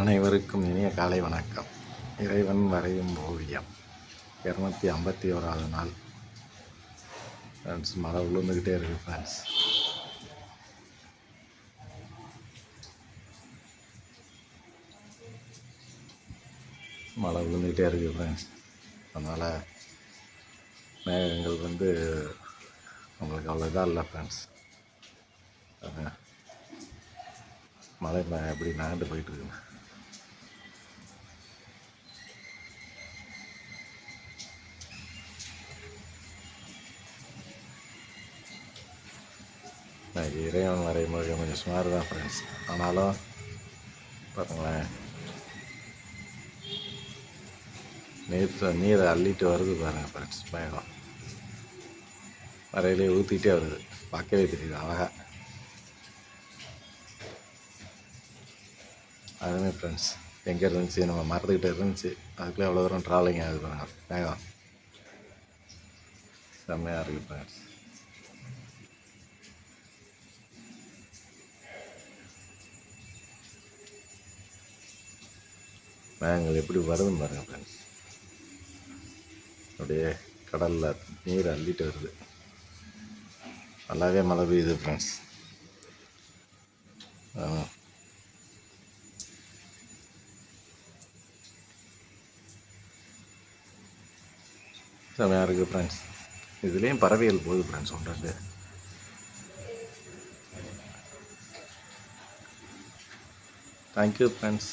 அனைவருக்கும் இனிய காலை வணக்கம். இறைவன் வரையும் ஓவியம். இரநூத்தி ஐம்பத்தி ஓராவது நாள். ஃப்ரெண்ட்ஸ் மழை விழுந்துக்கிட்டே இருக்கு ஃப்ரெண்ட்ஸ் மழை விழுந்துக்கிட்டே இருக்குது ஃப்ரெண்ட்ஸ் அதனால் மேகங்கள் வந்து நம்மளுக்கு அவ்வளோ இதாக இல்லை ஃப்ரெண்ட்ஸ் மழை எப்படி நகர்ந்து போயிட்டு இறைவன் வரையும்போது கொஞ்சம் சுமார் தான் ஃப்ரெண்ட்ஸ் ஆனாலும் பாருங்களேன். நீர் நீரை அள்ளிட்டு வருது பாருங்க ஃப்ரெண்ட்ஸ் மேகம் வரையிலே ஊற்றிக்கிட்டே வருது. பார்க்கவே தெரியுது அழகாக அதுவுமே ஃப்ரெண்ட்ஸ் எங்கே இருந்துச்சு? நம்ம மரத்துக்கிட்ட இருந்துச்சு. அதுக்குள்ளே எவ்வளோ தூரம் ட்ராவலிங் ஆகுது பாருங்க. மேகம் செம்மையாக இருக்குது ஃப்ரெண்ட்ஸ் மேகங்கள் எப்படி வருதுன்னு பாருங்கள் ஃப்ரெண்ட்ஸ் அப்படியே கடலில் நீர் அள்ளிட்டு வருது. நல்லாவே மழை பெய்யுது ஃப்ரெண்ட்ஸ் செமையாக இருக்குது ஃப்ரெண்ட்ஸ் இதுலேயும் பறவைகள் போகுது ஃப்ரெண்ட்ஸ் ஒன்றாண்டு தேங்க்யூ ஃப்ரெண்ட்ஸ்